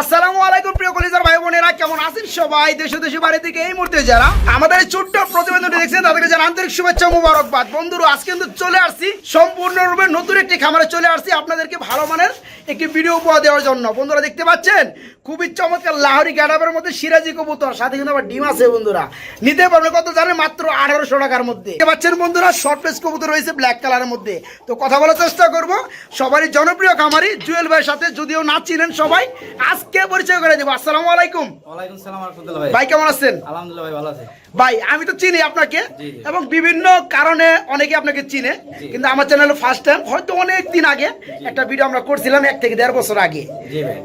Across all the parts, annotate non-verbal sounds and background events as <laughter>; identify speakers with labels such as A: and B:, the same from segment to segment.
A: আসসালামু আলাইকুম, প্রিয় কলিজার ভাই বোনেরা, কেমন আছেন সবাই? দেশ দেশে বাড়ি থেকে এই মুহূর্তে যারা আমাদের এই ছোট্ট প্রতিবেদনটি দেখছেন, তাদেরকে যারা আন্তরিক শুভেচ্ছা মুবারকবাদ। বন্ধুরা, আজকে কিন্তু চলে আসছি সম্পূর্ণরূপে নতুন একটি খামারে, চলে আসছি আপনাদেরকে ভালো মানের একটি ভিডিও উপহার দেওয়ার জন্য। বন্ধুরা, দেখতে পাচ্ছেন? খুবই চমৎকার লাহরি গ্যাডাবের মধ্যে সিরাজি কবুতর সাথে কিন্তু আবার ডিম আছে বন্ধুরা। নিতে পারবে কত জানেন মাত্র আঠারোশো টাকার মধ্যে। পাচ্ছেন বন্ধুরা শর্ট পেস কবুতর রয়েছে ব্ল্যাক কালারের মধ্যে। তো কথা বলার চেষ্টা করব সবারই জনপ্রিয় খামারি জুয়েল ভাইয়ের সাথে যদিও না চিনেন সবাই আজকে পরিচয় করে দেবো। আসসালামু আলাইকুম।
B: ওয়ালাইকুম সালাম ভাই।
A: ভাই কেমন আছেন?
B: আলহামদুলিল্লাহ ভাই ভালো আছে।
A: ভাই আমি তো চিনি আপনাকে। এবং বিভিন্ন কারণে অনেকে আপনাকে চিনে কিন্তু আমার চ্যানেলে ফার্স্ট টাইম হয়তো অনেক দিন আগে একটা ভিডিও আমরা করছিলাম এক থেকে দেড় বছর আগে।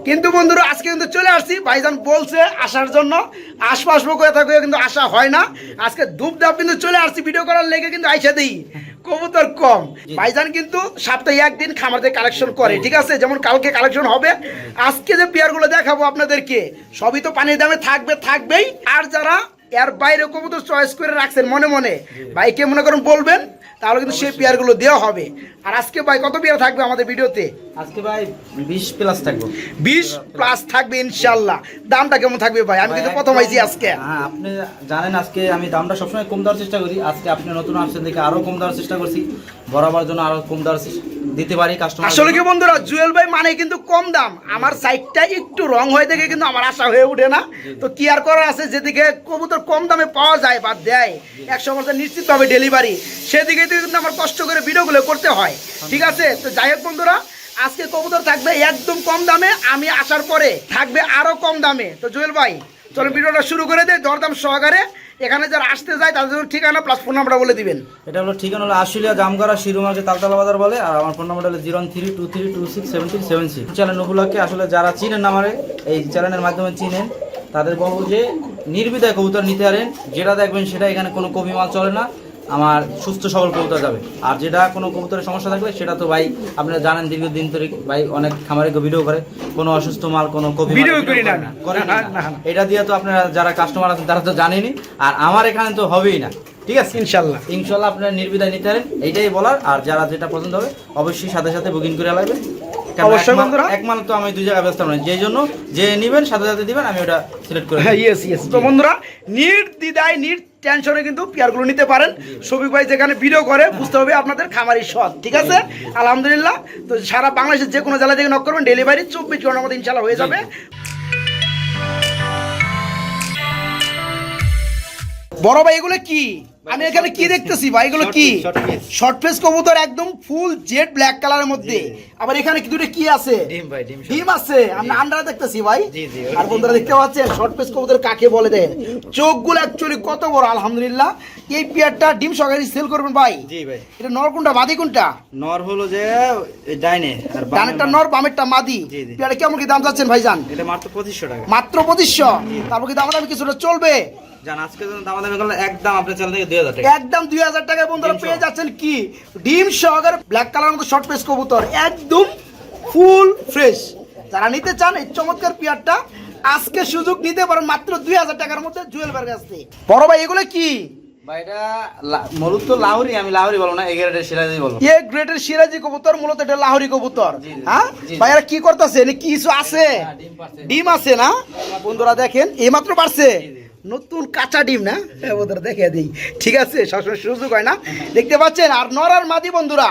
A: কিন্তু বন্ধুরা আজকে কিন্তু চলে আসছি। ভাইজান বলছে আসার জন্য। আসব আসব করে থাকবে কিন্তু আসা হয় না। আজকে ধূপ ধাপ কিন্তু চলে আসছি ভিডিও করার লেগে কিন্তু আইসা দিই। কবুতর কম। ভাইজান কিন্তু সপ্তাহে একদিন খামার থেকে কালেকশন করে ঠিক আছে? যেমন কালকে কালেকশন হবে। আজকে যে পেয়ারগুলো দেখাবো আপনাদেরকে সবই তো পানির দামে থাকবে থাকবেই। আর যারা এর বাইরে কবুতর চয়েস করে রাখছেন মনে মনে। ভাইকে মনে করেন বলবেন তাহলে কিন্তু সেই পেয়ারগুলো দেওয়া হবে। আর আজকে ভাই কত পেয়ার থাকবে আমাদের ভিডিওতে?
B: আজকে ভাই বিশ প্লাস থাকবে।
A: বিশ প্লাস থাকবে ইনশাল্লাহ দামটা কেমন থাকবে ভাই? আমি কিন্তু প্রথম আইছি আজকে।
B: হ্যাঁ আপনি জানেন আজকে আমি দামটা সবসময় কম দেওয়ার চেষ্টা করি। আজকে আপনি নতুন আসছেন দেখে আরও কম দেওয়ার চেষ্টা করছি। বরাবর জন্য আরও কম দেওয়ার চেষ্টা- দিতে পারি কাস্টমার
A: আসলে কি বন্ধুরা জুয়েল ভাই মানে কিন্তু কম দাম। আমার সাইডটা একটু রং হয়ে দেখে কিন্তু আমার আশা হয়ে ওঠে না। তো কি আর করার আছে? যেদিকে কবুতর কম দামে পাওয়া যায় বা দেয় একশো পার্সেন্ট নিশ্চিতভাবে ডেলিভারি সেদিকে কিন্তু আমার কষ্ট করে ভিডিওগুলো করতে হয়। ঠিক আছে? তো যাই হোক বন্ধুরা আজকে কবুতর থাকবে একদম কম দামে আমি আসার পরে থাকবে আরও কম দামে। তো জুয়েল ভাই চলো ভিডিওটা শুরু করে দে দরদাম সহকারে। এখানে যারা আসতে যায়, তাদের জন্য ঠিকানা প্লাস ফোন নাম্বারটা বলে দিবেন।
B: এটা হলো ঠিকানা হলো আশুলিয়া জামগড়া শিরু মার্কেট তালতলা বাজার বলে, আর আমার ফোন নাম্বার হলো zero three two three two six seven three seven six. Channel উপলক্ষে আসলে যারা চিনেন আমারে, এই চ্যানেলের মাধ্যমে চিনেন, তাদের বলব যে নির্বিধায় কবুতর নিতে পারেন। যেটা দেখবেন সেটা এখানে কোনো কবি মাল চলে না। আমার সুস্থ সবল কবুতর যাবে। আর যেটা কোনো কবুতরের সমস্যা থাকলে সেটা তো ভাই আপনারা জানেন দীর্ঘদিন ধরে ভাই অনেক খামারে ভিডিও করে। কোনো অসুস্থ মাল কোনো কবি
A: করি না।
B: এটা দিয়ে তো আপনারা যারা কাস্টমার আছেন তারা তো জানেনই। আর আমার এখানে তো হবেই না। ঠিক আছে?
A: ইনশাল্লাহ।
B: ইনশাল্লাহ আপনারা নির্বিধায় নিতে পারেন। এইটাই বলার। আর যারা যেটা পছন্দ হবে অবশ্যই সাথে সাথে বুকিং করে লাগবে
A: অবশ্যই
B: মাল-
A: বন্ধুরা।
B: এক মাল তো আমি দুই জায়গায় ব্যস্ত নই। যেই জন্য যে নিবেন সাথে সাথে দিবেন আমি ওটা সিলেক্ট করে
A: হ্যাঁ ইয়েস ইয়েস তো বন্ধুরা নিট দিদায় নিট টেনশনে কিন্তু পেয়ারগুলো নিতে পারেন। শফিক ভাই যেখানে ভিডিও করে, বুঝতে হবে আপনাদের খামারি সৎ, ঠিক আছে? আলহামদুলিল্লাহ। তো সারা বাংলাদেশের যে কোনো জেলা থেকে নক করবেন ডেলিভারি চব্বিশ ঘণ্টার মধ্যে ইনশাল্লাহ হয়ে যাবে। বড় ভাই, এগুলো কি? আমি এখানে কি দেখতেছি ভাই? এগুলো কি? শর্ট ফেস কবুতর একদম ফুল জেড ব্ল্যাক কালারের মধ্যে। আবার এখানে কি দুটো কি আছে?
B: ডিম ভাই ডিম
A: ডিম আছে। আমি আন্ডারে দেখতেছি ভাই।
B: জি, জি,
A: আর বন্ধুরা দেখতে পাচ্ছেন শর্ট পেস কবুতর কাকে বলে দেন? চোখগুলো অ্যাকচুয়ালি কত বড় আলহামদুলিল্লাহ। এই পেয়ারটা ডিম সহকারে সেল করবেন ভাই।
B: জি ভাই।
A: এটা নর কোনটা? মাদি কোনটা?
B: নর হলো যে এই ডাইনে আর
A: ডানেরটা নর বামেরটা মাদি। পেয়ারটা কেমন কি দাম চাচ্ছেন ভাইজান?
B: এটা মাত্র পঁচিশশো টাকা।
A: মাত্র পঁচিশশো। তারপর কি দাম দামি কিছুটা চলবে?
B: জান আজকে যখন দাম করলে একদম আপনার চ্যানেল থেকে দুই হাজার টাকা।
A: একদম দুই হাজার টাকায় বন্ধুরা
B: ডিম
A: পেয়ে যাচ্ছেন কি? ডিম সহকারে ব্ল্যাক কালার মতো শর্ট পেস কবুতর একদম ফুল ফ্রেশ যারা নিতে চান এই চমৎকার পেয়ারটা আজকে সুযোগ নিতে পারেন মাত্র দুই হাজার টাকার মধ্যে জুয়েল বার কাছ থেকে। বড় ভাই এগুলো কি?
B: ভাই এটা লা- মূলত আমি লাহোরি বলব না এগারোটা সিরাজি বলব
A: এ গ্রেটের সিরাজি কবুতর মূলত এটা লাহোরি কবুতর। হ্যাঁ?
B: জি।
A: ভাইয়ারা কি করতেছে? এনে কি কিছু আছে?
B: হ্যাঁ, ডিম
A: আছে না? বন্ধুরা দেখেন এইমাত্র পারছে।
B: জি।
A: নতুন কাঁচা ডিম না? হ্যাঁ, বন্ধুরা দেখে দিই। ঠিক আছে সবসময় সুযোগ হয় না। দেখতে পাচ্ছেন আর নরার মাদি বন্ধুরা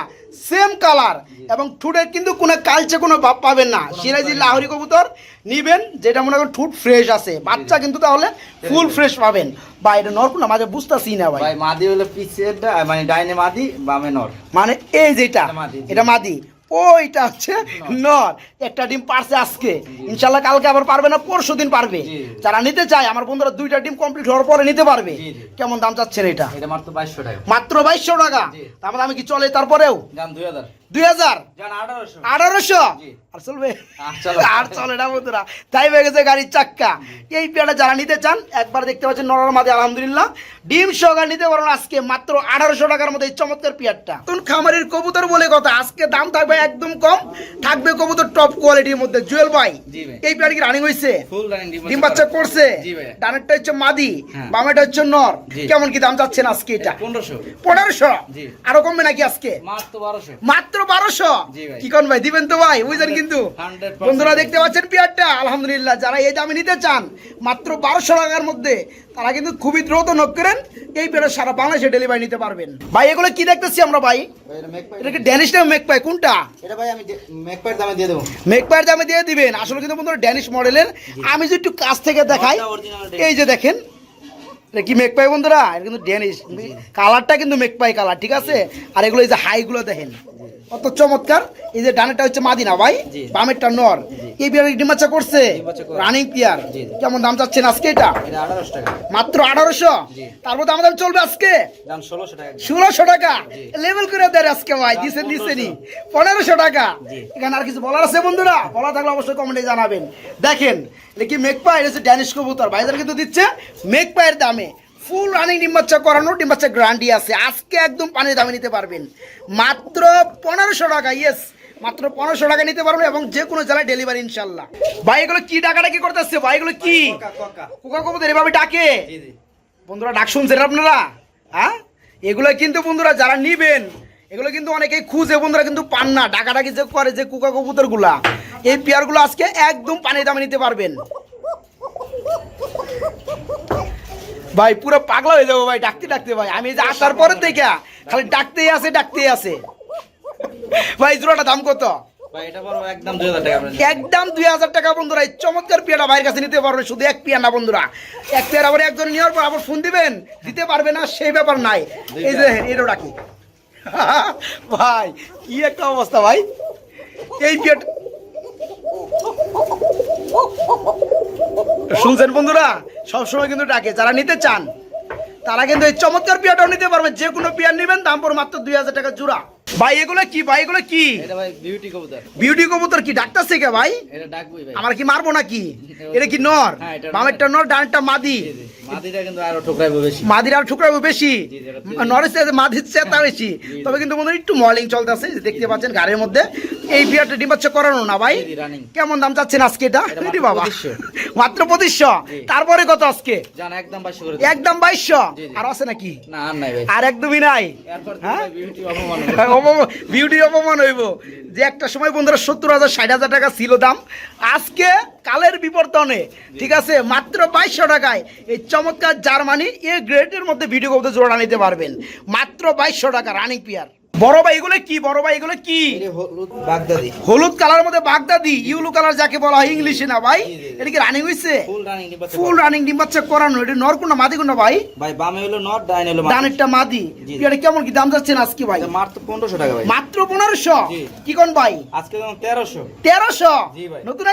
A: সেম কালার এবং ঠুটের কিন্তু কোনো কালচে কোনো ভাব পাবেন না। সিরাজি লাহরি কবুতর নিবেন যেটা মনে করেন ঠুট ফ্রেশ আছে। বাচ্চা কিন্তু তাহলে ফুল ফ্রেশ পাবেন। বা এটা নর না মাঝে বুঝতেছি না ভাই।
B: মাদি হলো পিছেরটা মানে ডাইনে মাদি বামে নর।
A: মানে এই যেটা
B: এটা মাদি,
A: এটা মাদি। ওইটা হচ্ছে নর। একটা ডিম পারছে আজকে। ইনশাল্লাহ কালকে আবার পারবে না পরশু দিন পারবে। যারা নিতে চায় আমার বন্ধুরা দুইটা ডিম কমপ্লিট হওয়ার পরে নিতে পারবে। কেমন দাম চাচ্ছেন এটা?
B: মাত্র বাইশশো টাকা।
A: মাত্র বাইশশো টাকা?
B: জি।
A: তারপরে আমি কি চলে তারপরেও?
B: দুই হাজার।
A: দুই হাজার?
B: আঠারোশো।
A: আঠারোশো? আর চলবে?
B: আর চলে।
A: না বন্ধুরা। তাই হয়ে গেছে গাড়ির চাক্কা। এই পেয়ারটা যারা নিতে চান একবার দেখতে পাচ্ছেন নরর মাঝে আলহামদুলিল্লাহ। ডিম সহকার নিতে পারবেন আজকে মাত্র আঠারোশো টাকার মধ্যে এই চমৎকার পেয়ারটা। নতুন খামারের কবুতর বলে কথা আজকে দাম থাকবে একদম কম। থাকবে কবুতর টপ কোয়ালিটির মধ্যে জুয়েল ভাই। এই পেয়ার কি রানিং হয়েছে ডিম বাচ্চা করছে?
B: জি
A: ডানেরটা হচ্ছে মাদি
B: হ্যাঁ।
A: বামেটা হচ্ছে নর। কেমন কি দাম চাচ্ছেন আজকে এটা?
B: পনেরোশো।
A: পনেরোশো? আরও কমবে নাকি আজকে?
B: মাত্র বারোশো।
A: মাত্র মাত্র বারোশো। কি কোন ভাই দিবেন তো ভাই? বুঝছেন কিন্তু। বন্ধুরা দেখতে পাচ্ছেন পেয়ারটা? আলহামদুলিল্লাহ যারা এই দামে নিতে চান মাত্র বারোশো টাকার মধ্যে তারা কিন্তু খুবই দ্রুত নক করেন এই পেয়ারের সারা বাংলাদেশে ডেলিভারি নিতে পারবেন। ভাই এগুলো কি দেখতেছি আমরা ভাই? এটা কি ড্যানিশ না কোনটা?
B: এটা ভাই আমি মেকপার দামে দিয়ে দেবো।
A: মেক দামে দিয়ে দিবেন। আসলে কিন্তু বন্ধুরা ড্যানিশ মডেলের আমি যদি একটু কাছ থেকে দেখাই। এই যে দেখেন এটা কি বন্ধুরা? এটা কিন্তু ড্যানিশ কালারটা কিন্তু কালার ঠিক আছে? আর এগুলো এই যে হাইগুলো দেখেন। কত চমৎকার। এই যে ডানেরটা হচ্ছে মাদিনা ভাই বামেরটা নর। এই বিয়ার ডিমাচা করছে? Running pair. কেমন দাম চাচ্ছেন আজকে এটা? মাত্র আঠারোশো? তারপর দাম দাম চলবে আজকে?
B: ষোলোশো টাকা।
A: লেভেল করে দেয় আজকে ভাই দিছেন
B: 1500
A: দিছেনি পনেরোশো টাকা। এখানে আর কিছু বলার আছে বন্ধুরা? বলা থাকলে অবশ্যই কমেন্টে জানাবেন। দেখেন এটা কি মেকপাই এটা হচ্ছে ড্যানিশ কবুতর। ভাইজার কিন্তু দিচ্ছে মেকপাইয়ের দামে। ফুল রানিং ডিম বাচ্চা করানো ডিম বাচ্চা গ্যারান্টি আছে। আজকে একদম পানির দামে নিতে পারবেন। মাত্র পনেরোশো টাকা ইয়েস মাত্র পনেরোশো টাকা নিতে পারবেন এবং যে কোনো জেলায় ডেলিভারি ইনশাল্লাহ। ভাই এগুলো কি টাকাটা কি করতেছে? ভাই এগুলো কি? কোকা কবুতর এভাবে ডাকে? বন্ধুরা ডাক শুনছেন আপনারা? হ্যাঁ? এগুলো কিন্তু বন্ধুরা যারা নিবেন এগুলো কিন্তু অনেকেই খুঁজে বন্ধুরা কিন্তু পান না। ডাকাডাকি যে করে যে কুকা কবুতরগুলা এই পেয়ারগুলো আজকে একদম পানি দামে নিতে পারবেন। ভাই পুরো পাগলা হয়ে যাব ভাই ডাকতে ডাকতে ভাই। আমি যে আসার পরে থেকে খালি ডাকতেই আছে ডাকতেই আছে। ভাই জোড়াটা দাম কত?
B: ভাই একদম দুই হাজার টাকা
A: বন্ধুরা। এই চমৎকার পিয়াটা ভাইয়ের কাছে নিতে পারবে শুধু এক পিয়া না বন্ধুরা। এক পিয়ার আবার একজন নেওয়ার পর আবার ফোন দিবেন দিতে পারবে না সেই ব্যাপার নাই। এই যে ডাকি <laughs> ভাই কি একটা অবস্থা ভাই। এই পিয়াটা শুনছেন বন্ধুরা? সবসময় কিন্তু ডাকে। যারা নিতে চান, তারা কিন্তু এই চমৎকার পিয়াটাও নিতে পারবে। যে কোনো পিয়ার নেবেন, দাম পড়ে মাত্র দুই হাজার টাকা জোড়া। ভাই এগুলো কি? ভাই এগুলো কি?
B: এটা ভাই বিউটি কবুতর।
A: বিউটি কবুতর কি? ডাক্তার শেখে ভাই?
B: এটা ডাকবই ভাই।
A: আমার কি মারবো নাকি? <laughs> এটা কি নর?
B: হ্যাঁ,
A: বামেরটা নর। ডানটা মাদি।
B: জি, জি। মাদিটা কিন্তু আরও ঠোকরাইবো বেশি।
A: মাদির আর বেশি।
B: জি, জি, এটা
A: নরের সাথে মাদির চেতা বেশি। তবে কিন্তু একটু মলিং চলতেছে দেখতে পাচ্ছেন গাড়ির মধ্যে। এই বিয়ারটা করানো না ভাই। কেমন দাম চাচ্ছেন আজকে এটা? বাবা। মাত্র পঁচিশশো। তারপরে কত আজকে?
B: একদম বাইশো
A: বাইশশো। আর আছে নাকি?
B: আর
A: একদমই নাই? হ্যাঁ? <laughs>
B: অপমান,
A: বিউটির অপমান হইব। যে একটা সময় বন্ধুরা সত্তর হাজার, ষাট হাজার টাকা ছিল দাম, আজকে কালের বিবর্তনে, ঠিক আছে, মাত্র বাইশশো টাকায় এই চমৎকার জার্মানি এ গ্রেডের মধ্যে ভিডিও করতে জোড়া নিতে পারবেন। মাত্র বাইশশো টাকা রানিং পিয়ার বড় ভাই এগুলো কি? বড় ভাই এগুলো কি? হলুদ কালার মধ্যে বাগদাদি ইউলু কালার যাকে বলা হয় ইংলিশে না ভাই। এটা কি রানিং হইছে?
B: ফুল রানিং
A: ডিম বাচ্চা করানো। এটা নরকুন্ডা মাদি কোনটা ভাই?
B: ভাই বামে হলো নট ডাইন হলো মাদি।
A: ডানেরটা মাদি। এটা কেমন কি দাম যাচ্ছেন আজকে ভাই?
B: মাত্র পনেরোশো টাকা ভাই।
A: মাত্র পনেরোশো?
B: জি।
A: কি কোন ভাই?
B: আজকে যেমন তেরোশো।
A: তেরোশো?
B: জি ভাই।
A: নতুন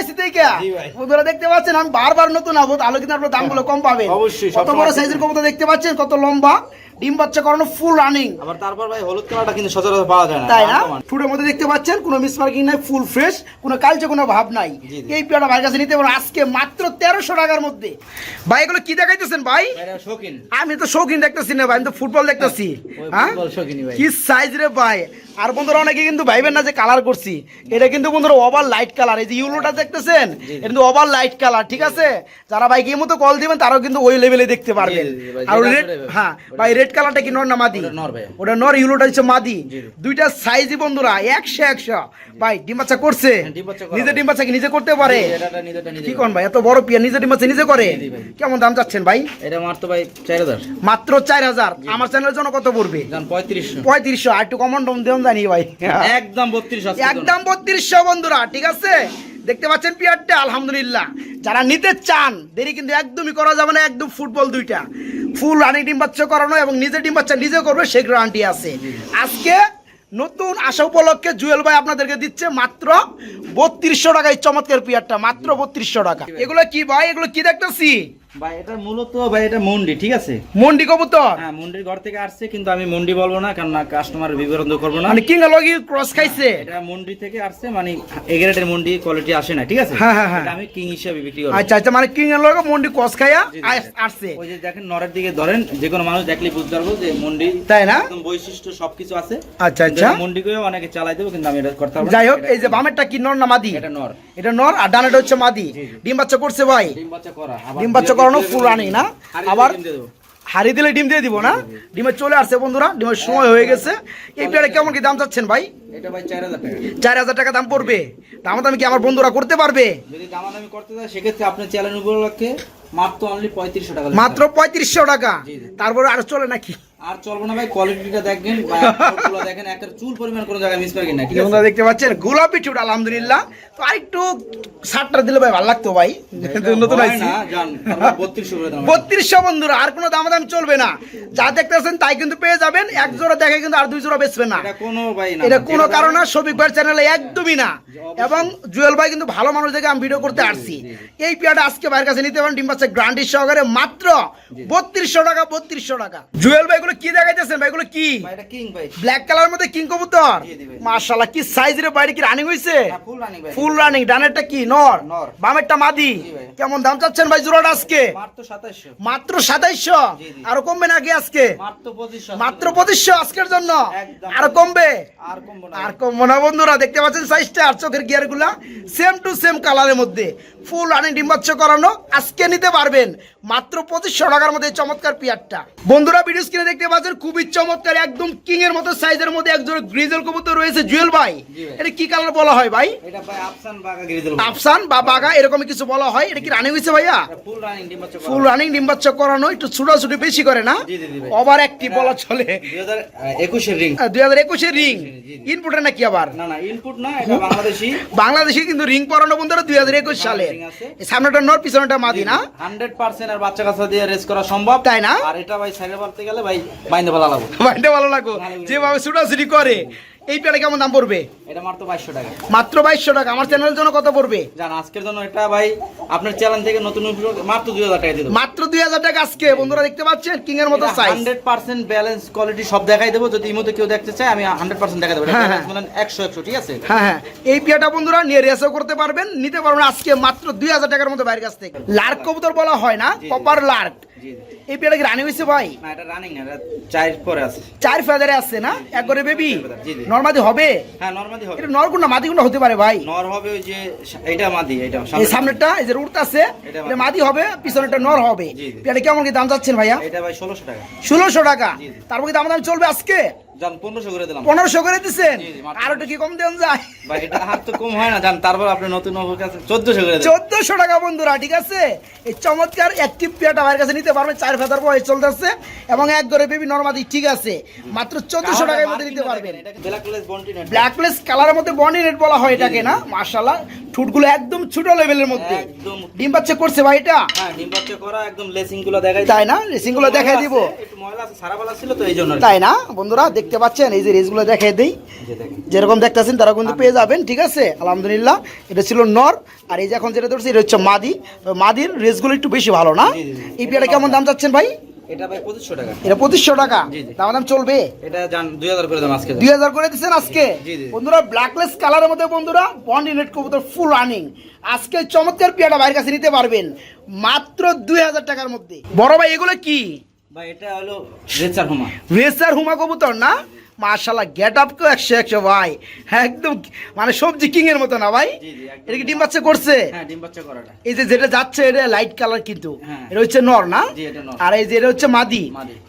B: ভাই।
A: বন্ধুরা দেখতে পাচ্ছেন আমি বারবার নতুন হব তাহলে কিন্তু আপনার দামগুলো কম পাবেন।
B: অবশ্যই,
A: কত বড় সাইজের কবুতর দেখতে পাচ্ছেন? কত লম্বা? ডিম বাচ্চা করানো ফুল রানিং
B: আবার তারপর ভাই হলুদ কালারটা কিন্তু সচরাচর পাওয়া যায় না
A: তাই না। ফুডের মধ্যে দেখতে পাচ্ছেন কোনো মিসমার্কিং নাই ফুল ফ্রেশ কোনো কালচে কোনো ভাব নাই। এই পেয়ারটা ভাইয়ের কাছে নিতে পারো আজকে মাত্র তেরোশো টাকার মধ্যে। ভাই এগুলো কি দেখাইতেছেন ভাই?
B: ভাই, শৌখিন।
A: আমি তো শৌখিন দেখতেছি না ভাই আমি তো ফুটবল দেখতেছি। হ্যাঁ?
B: ভাই।
A: কি সাইজ রে ভাই? আর বন্ধুরা অনেকে কিন্তু ভাইবেন না যে কালার করছি। এটা কিন্তু বন্ধুরা ওভার লাইট কালার এই যে ইউলোটা দেখতেছেন এটা কিন্তু ওভার লাইট কালার ঠিক আছে? যারা ভাই এই মতো কল দিবেন তারাও কিন্তু ওই লেভেলে দেখতে পারবেন।
B: ভাই,
A: আর রেড হ্যাঁ ভাই রেড কালারটা কি নর না মাদি?
B: ওটা নর ভাই।
A: ওটা নর ইউলোটা হচ্ছে মাদি। দুইটা সাইজই বন্ধুরা একশো একশো। ভাই ডিম বাচ্চা করছে।
B: হ্যাঁ,
A: নিজে ডিম বাচ্চা কি নিজে করতে পারে? কি। কোন ভাই এত বড় পিয়া নিজে ডিম বাচ্চা নিজে করে? কেমন দাম চাচ্ছেন ভাই?
B: এটা মাত্র ভাই চার হাজার।
A: মাত্র চার হাজার। আমার চ্যানেলের জন্য কত পড়বে?
B: পঁয়ত্রিশশো।
A: পঁয়ত্রিশশো। আর একটু কমন টম দেন জানি ভাই।
B: একদম বত্রিশ
A: একদম বত্রিশশো বন্ধুরা ঠিক আছে? দেখতে পাচ্ছেন পিয়ারটা? আলহামদুলিল্লাহ। যারা নিতে চান, দেরি কিন্তু একদমই করা যাবে না, একদম ফুটবল দুইটা। ফুল রানিং ডিম বাচ্চা করানো এবং নিজের ডিম বাচ্চা নিজে করবে, সেই গ্যারান্টি আছে। আজকে নতুন আশা উপলক্ষে জুয়েল ভাই আপনাদেরকে দিচ্ছে মাত্র বত্রিশশো টাকা এই চমৎকার পিয়ারটা, মাত্র বত্রিশশো টাকা। এগুলো কি ভাই? এগুলো কি দেখতেছি?
B: ভাই এটা মূলত ভাই এটা মন্ডি ঠিক আছে?
A: মন্ডি কবুতর?
B: হ্যাঁ মন্ডির ঘর থেকে আসছে কিন্তু আমি মন্ডি বলব না কারণ কাস্টমার বিবরণ করব না।
A: মানে কিংবা লগি ক্রস খাইছে।
B: এটা মন্ডি থেকে আসছে মানে এগ্রেডের মন্ডি কোয়ালিটি আসে না ঠিক আছে?
A: হ্যাঁ, হ্যাঁ, হ্যাঁ।
B: আমি কিং হিসেবে বিক্রি করব।
A: আচ্ছা আচ্ছা মানে কিং এর লগে মন্ডি ক্রস খাইয়া
B: জি, জি,
A: আস-
B: জি।
A: আসছে।
B: ওই যে দেখেন নরের দিকে ধরেন যে কোনো মানুষ দেখলে বুঝতে পারব যে মন্ডি
A: তাই না?
B: একদম বৈশিষ্ট্য সবকিছু আছে।
A: আচ্ছা আচ্ছা।
B: মন্ডি অনেকে চালাই দেবো কিন্তু আমি এটা করতে পারব
A: যাই হোক এই যে বামেরটা কি নর না মাদি?
B: এটা নর।
A: এটা নর আর ডানেটা হচ্ছে মাদি। ডিম বাচ্চা করছে ভাই।
B: ডিম বাচ্চা করা।
A: ডিম বাচ্চা করানো
B: পুরানি
A: ফুল রানিং না? আবার হারি দিলে ডিম দিয়ে দিব না? ডিমে চলে আসছে বন্ধুরা ডিমের সময় হয়ে গেছে। এই পেয়ারে কেমন কি দাম চাচ্ছেন ভাই?
B: চার হাজার টাকা।
A: দাম পড়বে। দাম দামি কি আমার বন্ধুরা করতে পারবে?
B: যদি দামাদামি করতে চায় সেক্ষেত্রে আপনার চ্যানেল উপলক্ষে মাত্র অনলি পঁয়ত্রিশশো টাকা
A: মাত্র পঁয়ত্রিশশো টাকা।
B: জি, জি।
A: তারপরে আর চলে নাকি?
B: আর চলবো না ভাই কোয়ালিটিটা দেখেন একটা চুল পরিমাণ কোনো জায়গায় মিস পারবেন না
A: বন্ধুরা দেখতে পাচ্ছেন গোলাপি চুট আলহামদুলিল্লাহ। তো আরেকটু শার্টটা দিলে ভাই ভালো লাগতো ভাই। নতুন আইছি।
B: বত্রিশশো
A: বন্ধুরা আর কোনো দাম দাম চলবে না। যা দেখতেছেন তাই কিন্তু পেয়ে যাবেন এক জোড়া দেখে কিন্তু আর দুই জোড়া বেচবে না।
B: এটা কোনো ভাই
A: কারণে সবিক ভাইয়ের চ্যানেলে একদমই না। এবং জুয়েল ভাই কিন্তু ভালো মানুষ দেখে আমি ভিডিও করতে আসছি। এই পেয়াটা আজকে ভাইয়ের কাছে নিতে পারেন ডিম পাচ্ছে গ্রান্টি সহকারে মাত্র বত্রিশশো টাকা বত্রিশশো টাকা। জুয়েল ভাই গুলো কি দেখাইতেছেন ভাই? গুলো কি?
B: এটা কিং ভাই।
A: ব্ল্যাক কালার মধ্যে কিং কবুতর। মাশাআল্লাহ কি সাইজের বাইরে কি রানিং হইছে?
B: ফুল রানিং ভাই।
A: ফুল রানিং ডানেরটা কি? নর?
B: নর।
A: বামেরটা মাদি? কেমন দাম চাচ্ছেন ভাই জোড়াটা আজকে?
B: মাত্র সাতাইশশো।
A: আরও কমবে নাকি আজকে?
B: মাত্র পঁচিশশো
A: আজকের জন্য। আরও কমবে?
B: আর কমবো না।
A: আর কমবো না বন্ধুরা দেখতে পাচ্ছেন সাইজটা আর চোখের গিয়ারগুলা সেম টু সেম কালারের মধ্যে। ফুল আনি ডিম্বাচ্ছ করানো আজকে নিতে পারবেন। মাত্র পঁচিশশো টাকার মধ্যে চমৎকার পিয়ারটা। বন্ধুরা ভিডিও স্ক্রিনে দেখতে পাচ্ছেন খুবই চমৎকার একদম কিং এর মতো সাইজের মধ্যে একজন গ্রিজেল কবুতর রয়েছে। জুয়েল ভাই এটা কি কালার বলা হয় ভাই?
B: এটা ভাই আফসান বাগা
A: আফসান বা বাগা এরকম কিছু বলা হয়? এটা কি রানিং হয়েছে ভাইয়া?
B: ফুল রানিং ডিম বাচ্চা
A: ফুল রানিং ডিম্বাচ্ছ করানো একটু ছুটাছুটি বেশি করে না?
B: জি, জি, জি
A: ওভার অ্যাক্টিভ বলা চলে।
B: দুই হাজার একুশের রিং
A: দুই হাজার একুশের রিং ইনপুটের নাকি আবার?
B: না না ইনপুট না এটা বাংলাদেশি।
A: বাংলাদেশে কিন্তু রিং পরানো বন্ধুরা দুই হাজার একুশ সালে
B: ring আছে।
A: সামনেটা নর পিছনেটা মাদি না?
B: হান্ড্রেড পার্সেন্ট আর বাচ্চা কাচ্চা দিয়ে রেস করা সম্ভব।
A: তাই না?
B: আর এটা ভাই সাইকেল পারতে গেলে ভাই বাইন্দে ভালো
A: বাইরে ভালো লাগো যেভাবে ছুটাছুটি করে এই পেয়ারা কেমন দাম পড়বে?
B: এটা মাত্র বাইশশো টাকা।
A: মাত্র বাইশশো টাকা। আমার চ্যানেলের জন্য কত পড়বে?
B: জান আজকের জন্য এটা ভাই আপনার চ্যানেল থেকে নতুন মাত্র দুই হাজার টাকা
A: মাত্র দুই হাজার টাকা আজকে। বন্ধুরা দেখতে পাচ্ছেন কিং এর মতো size
B: hundred percent balance quality সব দেখাই দেবো। যদি ইমোতে কেউ দেখতে চায় আমি হান্ড্রেড পার্সেন্ট দেখা দেবো।
A: হ্যাঁ, হ্যাঁ।
B: একশো একশো ঠিক আছে?
A: হ্যাঁ হ্যাঁ। এই পেয়াটা বন্ধুরা নিয়ে রেসও করতে পারবেন নিতে পারবেন আজকে মাত্র দুই হাজার টাকার মতো বাইরের কাছ থেকে। লার্ক কবুতর বলা হয় না কপার লার্ক। এই পেয়াটা কি রানি হয়েছে ভাই?
B: না এটা রানিং না এটা চার পরে আছে।
A: চার ফেদারে আছে না? এক করে বেবি?
B: জি।
A: হবে?
B: হ্যাঁ নরমাদি হবে।
A: এটা মাদিকুন্ডা হতে পারে ভাই?
B: নর হবে ওই যে এটা মাদি এটা
A: এই সামনেরটা। এই যে উড়তে
B: আছে
A: এটা মাদি। হবে পিছনেরটা নর হবে।
B: জি।
A: কেমন কি দাম যাচ্ছেন ভাইয়া?
B: এটা ভাই ষোলোশো টাকা।
A: 1600 টাকা। তারপর কি দাম দাম চলবে আজকে?
B: জান পনেরোশো করে দিলাম।
A: পনেরোশো করে দিচ্ছেন
B: জি, জি, মাত্র।
A: আর একটু কি কম দেন যায়?
B: ভাই এটা হাত তো কম হয় না জান তারপর আপনি নতুন নবুর কাছে চোদ্দশো করে দেবেন
A: চোদ্দশো টাকা বন্ধুরা ঠিক আছে? এই চমৎকার অ্যাক্টিভ পেয়ারটা আমার কাছে নিতে পারবেন চার ফেদার বয়স চলতেছে এবং এক করে বেবি নর্মাদি ঠিক আছে? মাত্র চোদ্দশো টাকার মধ্যে নিতে পারবেন।
B: ব্ল্যাক বন্টি নেট
A: ব্ল্যাক প্লেস কালারের মধ্যে বলা হয় এটাকে না? ঠুটগুলো একদম ছোট লেভেলের মধ্যে। ডিম বাচ্চা করছে ভাই এটা?
B: হ্যাঁ ডিম বাচ্চা করা একদম লেসিংগুলো দেখাই
A: তাই না? রেসিংগুলো দেখাই দিব।
B: একটু ময়লা আছে সারা বেলা ছিল তো।
A: তাই না? বন্ধুরা দেখতে পাচ্ছেন? এই যে রেসগুলো দেখাই দেই। যেরকম দেখতেছেন তারা কিন্তু পেয়ে যাবেন ঠিক আছে? আলহামদুলিল্লাহ। এটা ছিল নর আর এই যে এখন যেটা ধরছি এটা হচ্ছে মাদি। মাদির রেসগুলো একটু বেশি ভালো না। এই পেয়ারা কেমন দাম চাচ্ছেন ভাই?
B: এটা ভাই পঁচিশশো টাকা।
A: এটা। দাম দাম চলবে?
B: এটা জান করে দাম আজকে।
A: করে। বন্ধুরা ব্ল্যাকলেস কালারের মধ্যে বন্ধুরা বন্ডি কবুতর ফুল রানিং আজকে চমৎকার বাইরের কাছে নিতে পারবেন মাত্র দুই হাজার টাকার মধ্যে। বড় ভাই এগুলো কি?
B: ভাই এটা হলো রেসার হুমা।
A: রেসার হুমা কবুতর না? মাশাল্লাহ গেট আপ তো একশো একশো ভাই। হ্যাঁ একদম মানে সবজি কিং এর মতো না ভাই। এটা কি ডিম বাচ্চা করছে?
B: হ্যাঁ
A: এই যে যেটা যাচ্ছে এটা লাইট কালার কিন্তু।
B: হ্যাঁ।
A: এটা হচ্ছে নর না। আর এই যে এটা হচ্ছে মাদি।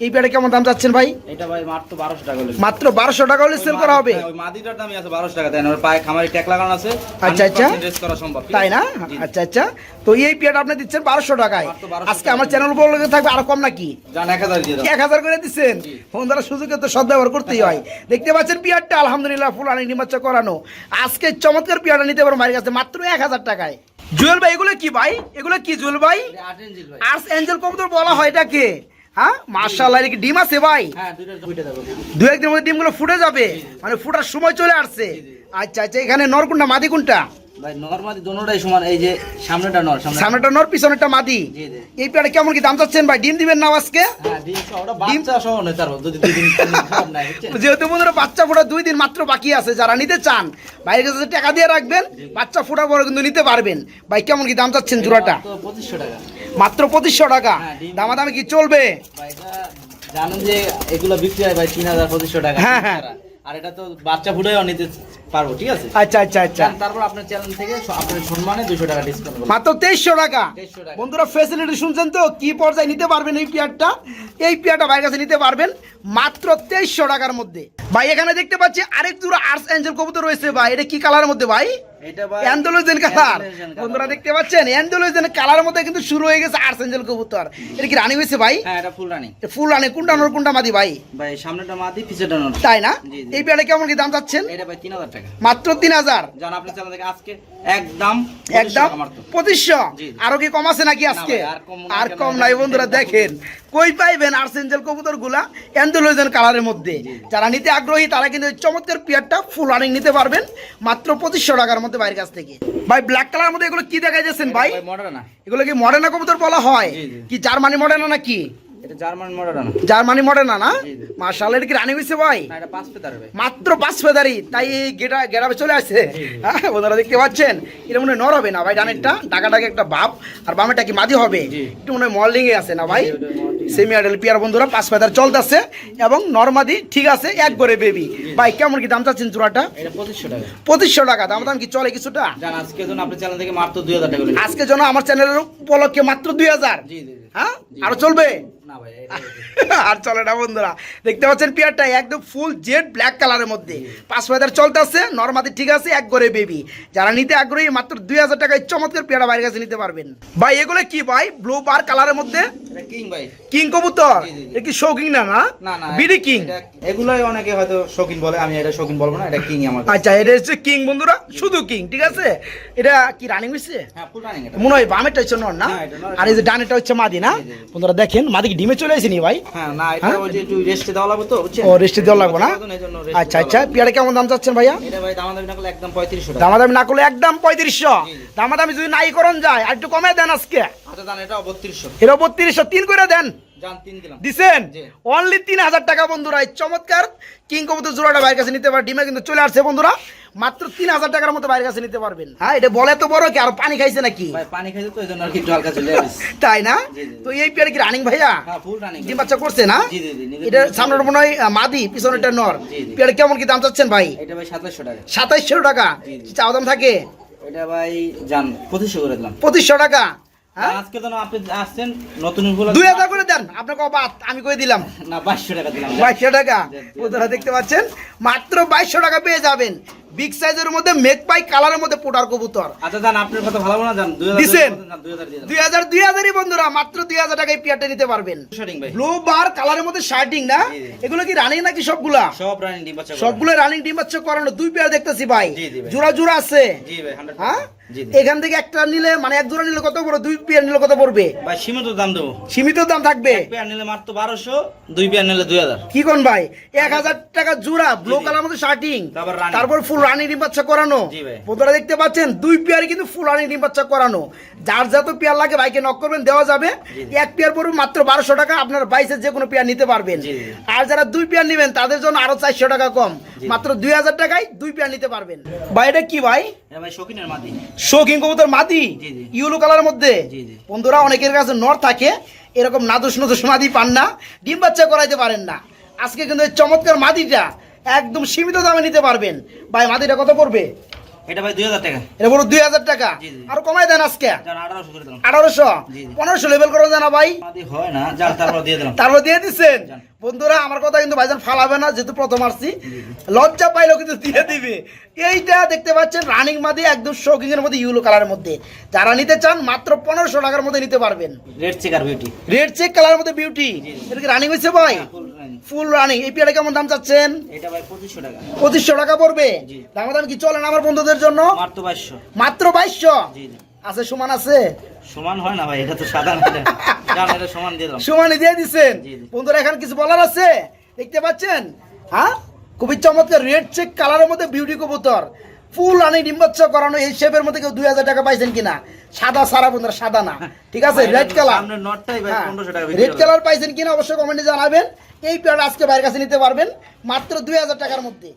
A: এই পেয়ারা কেমন দাম যাচ্ছেন ভাই?
B: এটা ভাই মাত্র বারোশো টাকা
A: মাত্র বারোশো টাকা হলে সেল করা হবে?
B: হ্যাঁ, মাদিটার দামই আছে বারোশো টাকা তাই না? পায়ে খামারি ট্যাগ লাগানো আছে।
A: আচ্ছা, আচ্ছা। তাই না। আচ্ছা আচ্ছা। তো এই পেয়ারটা আপনি দিচ্ছেন বারোশো টাকায়। আজকে আমার চ্যানেল উপর থাকবে আরও কম নাকি?
B: এক হাজার
A: করে দিচ্ছেন। বন্ধুরা সুযোগে তো সদ্ব্যবহার করতেই হয়। দেখতে পাচ্ছেন পিয়ারটা? আলহামদুলিল্লাহ ফুল আনি নিমাচ্চা করানো। আজকে চমৎকার পিয়ারটা নিতে পারো মায়ের কাছে মাত্র এক হাজার টাকায়। জুয়েল ভাই এগুলো কি ভাই? এগুলো কি জুয়েল ভাই? আর্টস এঞ্জেল কবুতর বলা হয় এটাকে। হ্যাঁ? মার্শাল্লাহ ডিম আছে ভাই?
B: হ্যাঁ
A: দু একদিন মধ্যে ডিমগুলো ফুটে যাবে। মানে ফুটার সময় চলে আসছে। আচ্ছা আচ্ছা এখানে নরকুন্ডা মাদি কোনটা
B: ভাই নর্মালি দোনোটাই সমান এই যে সামনেটা নর
A: সামনেটা নর পিছনেরটা মাদি।
B: জি, জি।
A: এই পেয়ারে কেমন কি দাম চাচ্ছেন ভাই? ডিম দিবেন না আজকে?
B: হ্যাঁ
A: যেহেতু বন্ধুরা বাচ্চা ফোটা দুই দিন মাত্র বাকি আছে যারা নিতে চান বাইরের কাছে টাকা দিয়ে রাখবেন বাচ্চা ফোটার পরে কিন্তু নিতে পারবেন। ভাই কেমন কি দাম চাচ্ছেন জোড়াটা?
B: পঁচিশশো টাকা।
A: মাত্র পঁচিশশো টাকা।
B: হ্যাঁ,
A: দামাদামি কি চলবে?
B: ভাই জানেন যে এগুলো বিক্রি হয় ভাই তিন হাজার পঁচিশশো টাকা।
A: হ্যাঁ, হ্যাঁ।
B: আর এটা তো বাচ্চা নিতে পারব ঠিক আছে?
A: আচ্ছা আচ্ছা আচ্ছা।
B: তারপর আপনার চ্যানেল থেকে আপনার সম্মানে দুশো টাকা ডিসকাউন্ট
A: মাত্র তেইশশো টাকা। বন্ধুরা ফেসিলিটি শুনছেন তো? কি পর্যায়ে নিতে পারবেন এই পেয়ারটা? এই পেয়ারটা ভাইয়ের কাছে নিতে পারবেন মাত্র তেইশশো টাকার মধ্যে। ভাই এখানে দেখতে পাচ্ছি আরেক দুটো আর্টস অ্যাঞ্জেল কবুতর রয়েছে ভাই। এটা কি কালারের মধ্যে ভাই? অ্যান্ডোলোজেন কালার বন্ধুরা দেখতে পাচ্ছেন অ্যান্ডোলোজেন কালারের মধ্যে কিন্তু শুরু হয়ে গেছে আর্টস কবুতর। এটা কি রানি হয়েছে ভাই?
B: হ্যাঁ এটা ফুল রানিং।
A: ফুল রানি। কোনটা নোর কোনটা মাদি ভাই?
B: ভাই সামনেটা মাদি পিছেটা নর
A: তাই না। এই কেমন কি দাম চাচ্ছেন?
B: এটা ভাই তিন হাজার টাকা।
A: মাত্র
B: জান থেকে আজকে একদম
A: একদম। আরও কি কম আছে নাকি আজকে?
B: আর? কম
A: নাই বন্ধুরা দেখেন। কই পাইবেন আর্সেঞ্জেল কবুতরগুলা অ্যান্ডোলোজেন কালারের মধ্যে। যারা নিতে আগ্রহী তারা কিন্তু এই চমৎকার পিয়ারটা ফুল রানিং নিতে পারবেন। মাত্র পঁচিশশো টাকার মধ্যে বাইরের কাছ থেকে। ভাই ব্ল্যাক কালার মধ্যে এগুলো কি দেখা যাচ্ছেন ভাই
B: মডার্না
A: এগুলো কি মডার্না কবুতর বলা হয়। কি জার্মানি মডার্না নাকি?
B: এটা জার্মান মডার্ন
A: জার্মানি মডার্না না
B: জি, জি।
A: মার্শাল এটা কি রানি হয়েছে ভাই?
B: না এটা পাঁচ পেতার ভাই।
A: মাত্র পাঁচ ফেদারি তাই এই গেটা গেটাবে চলে আসছে। হ্যাঁ বন্ধুরা দেখতে পাচ্ছেন এটা মনে নর হবে না ভাই ডানেরটা ডাকা একটা বাপ আর বামেরটা কি মাদি হবে? একটু মনে হয় মল্ডিং আছে না ভাই?
B: জি, ওটা modeling।
A: সেমি আডেল পিয়ার বন্ধুরা পাঁচ ফেদার চলতেছে এবং নর্মাদি ঠিক আছে এক করে বেবি ভাই কেমন কি দাম চাচ্ছেন চূড়াটা
B: পঁচিশশো টাকা।
A: দাম দাম কি চলে কিছুটা?
B: আজকে জন্য আপনার চ্যানেল থেকে মাত্র দুই হাজার টাকা
A: আজকে জন্য আমার চ্যানেলের উপলক্ষে মাত্র দুই হাজার।
B: জি জি জি।
A: হ্যাঁ? আরও চলবে? <laughs> আর চলে না বন্ধুরা। দেখতে পাচ্ছেন পেয়ারটা একদম ফুল জেড ব্ল্যাক কালারের মধ্যে। পাঁচ ফেদার চলতেছে নর্মাদি ঠিক আছে এক করে বেবি যারা নিতে আগ্রহী মাত্র দুই হাজার টাকায় চমৎকার পেয়ারা বাইরের কাছে নিতে পারবেন। ভাই এগুলো কি ভাই? ব্লু বার কালারের মধ্যে?
B: কিং ভাই।
A: কিং কবুতর? কি শৌকিং না না? বিডি কিং
B: এগুলোই অনেকে হয়তো শৌখিন বলে আমি এটা শৌখিন বলব না এটা কিং আমার
A: আচ্ছা এটা হচ্ছে কিং বন্ধুরা শুধু কিং ঠিক আছে? এটা কি রানিং হয়েছে
B: হ্যাঁ
A: মনে হয় বামেরটা হচ্ছে নর না? আর এই যে ডানেরটা হচ্ছে মাদি না। বন্ধুরা দেখেন মাদি কি ডিমে চলে আসেনি ভাই?
B: হ্যাঁ না এটা
A: হ্যাঁ?
B: ওই যে একটু রেস্টে দেওয়া লাগবে তো
A: ও রেস্টে দেওয়া লাগবে না? আচ্ছা আচ্ছা পেয়ারা কেমন দাম চাচ্ছেন ভাইয়া?
B: এটা ভাই দামাদামি না করলে একদম পঁয়ত্রিশশো টাকা।
A: দামাদামি না করলে একদম পঁয়ত্রিশশো।
B: জি, জি।
A: দামাদামি যদি নাই করন যায় আর একটু কমে দেন আজকে।
B: আচ্ছা দাম এটা বত্রিশশো।
A: এর বত্রিশশো তিন করে দেন। দিছেন? অনলি তিন হাজার টাকা বন্ধুরা এই চমৎকার কিং কবুতর জোড়াটা বাইরের কাছে নিতে পারে ডিমে কিন্তু চলে আসছে বন্ধুরা। মাত্র তিন হাজার টাকার মতো বাইরের কাছে নিতে পারবেন। হ্যাঁ এটা বলে তো বড় কি আর পানি খাইছে নাকি?
B: পানি খাইছে তো এই আর কি হালকা চলে <laughs>
A: তাই না। তো এই পেয়ারে কি রানিং ভাইয়া?
B: হ্যাঁ
A: ডিম বাচ্চা করছে না? এটা সামনের মনে হয় মাদি পিছনেরটা নর। পেয়ারে কেমন কি দাম চাচ্ছেন ভাই?
B: এটা ভাই সাতাশশো টাকা।
A: সাতাইশশো টাকা। চাওয়া দাম থাকে?
B: এটা ভাই জান পঁচিশশো করে দিলাম।
A: পঁচিশশো টাকা।
B: আজকে তো আপনি আসছেন নতুন
A: দুই হাজার করে দেন। আপনাকে অবাদ আমি করে দিলাম। <laughs>
B: না বাইশশো টাকা দিলাম।
A: বাইশশো টাকা?
B: জি, জি।
A: বন্ধুরা দেখতে পাচ্ছেন? মাত্র বাইশশো টাকা পেয়ে যাবেন। বিগ সাইজের মধ্যে কালারের মধ্যে পোটার কবুতর।
B: আচ্ছা জান আপনার কথা ভালো না জান। দুই
A: দিছেন?
B: দুই হাজার
A: দুই হাজারই বন্ধুরা মাত্র দুই হাজার টাকায় পিয়ারটা নিতে পারবেন।
B: শুটিং
A: ব্লু বার কালারের মধ্যে শার্টিং না। এগুলো কি রানিং নাকি সবগুলা?
B: সব রানিং ডিম বাচ্চা
A: সবগুলো রানিং ডিম বাচ্চা করানো। দুই পেয়ার দেখতেছি ভাই। জোড়া জোড়া আছে।
B: জি ভাই
A: হ্যাঁ। এখান থেকে একটা নিলে মানে এক জোড়া নিলে কত পড়বে? দুই পেয়ার নিলে কত পড়বে?
B: ভাই সীমিত দাম দেবো।
A: সীমিত দাম থাকবে?
B: পেয়ার নিলে মাত্র বারোশো দুই পেয়ার নিলে দুই হাজার।
A: কি কোন ভাই? এক হাজার টাকা জোড়া ব্লু কালার মধ্যে শার্টিং
B: তারপর
A: ফুল রানিং ডিম বাচ্চা করানো। বন্ধুরা দেখতে পাচ্ছেন দুই পেয়ারে কিন্তু ফুল রানিং ডিম বাচ্চা করানো। যার যত পেয়ার লাগে ভাইকে নক করবেন দেওয়া যাবে। এক পেয়ার পড়বে মাত্র বারোশো টাকা আপনার বাইশের যে কোনো পেয়ার নিতে পারবেন। আর যারা দুই পেয়ার নেবেন তাদের জন্য আরও চারশো টাকা কম। মাত্র দুই হাজার টাকায় দুই পেয়ার নিতে পারবেন। ভাই এটা কি ভাই? শৌখিন কবুতর মাদি। ইউলো কালারের মধ্যে। বন্ধুরা অনেকের কাছে নর থাকে এরকম নাদুস নদুস মাদি পান না ডিম বাচ্চা করাইতে পারেন না। আজকে কিন্তু এই চমৎকার মাদিটা একদম সীমিত দামে নিতে পারবেন। ভাই মাদিটা কত পড়বে?
B: এটা ভাই টাকা।
A: এটা বড়। আর কমাই দেন আজকে। লেভেল করে জানা ভাই।
B: হয় না তারপর দিয়ে দিলাম।
A: তারপর দিয়ে দিচ্ছেন বন্ধুরা আমার কথা কিন্তু ভাইজান ফালাবে না যেহেতু প্রথম আসছি। লজ্জা পাইলেও কিন্তু দিয়ে দিবে। এইটা দেখতে পাচ্ছেন রানিং মাদি একদম শৌকিং এর মধ্যে ইউলো কালারের মধ্যে। যারা নিতে চান মাত্র পনেরোশো টাকার মধ্যে নিতে পারবেন।
B: Red checker beauty
A: red check কালারের মধ্যে বিউটি। এটা কি রানিং হয়েছে ভাই?
B: ফুল রানিং
A: এই পেয়ারা কেমন দাম চাচ্ছেন?
B: এটা ভাই পঁচিশশো টাকা।
A: পড়বে? দাম দাম কি চলেন আমার বন্ধুদের জন্য?
B: মাত্র বাইশশো।
A: মাত্র
B: জি
A: আছে সমান আছে?
B: সমান হয় না ভাই এটা তো সাদা <laughs> এটা। সমান দিয়ে দিলাম
A: সমানই। বন্ধুরা এখানে কিছু বলার আছে? দেখতে পাচ্ছেন? হ্যাঁ? খুবই চমৎকার রেড চেক কালারের মধ্যে বিউটি কবুতর। ফুল আনি ডিম্বাচ্ছা করানো এই শেপের মধ্যে কেউ দুই হাজার টাকা পাইছেন কিনা? সাদা সারা বন্ধুরা সাদা না। ঠিক আছে? রেড কালার রেড কালার পাইছেন কিনা অবশ্যই কমেন্টে জানাবেন। এই পেয়ারটা আজকে বাইরের কাছে নিতে পারবেন মাত্র দুই হাজার টাকার মধ্যে।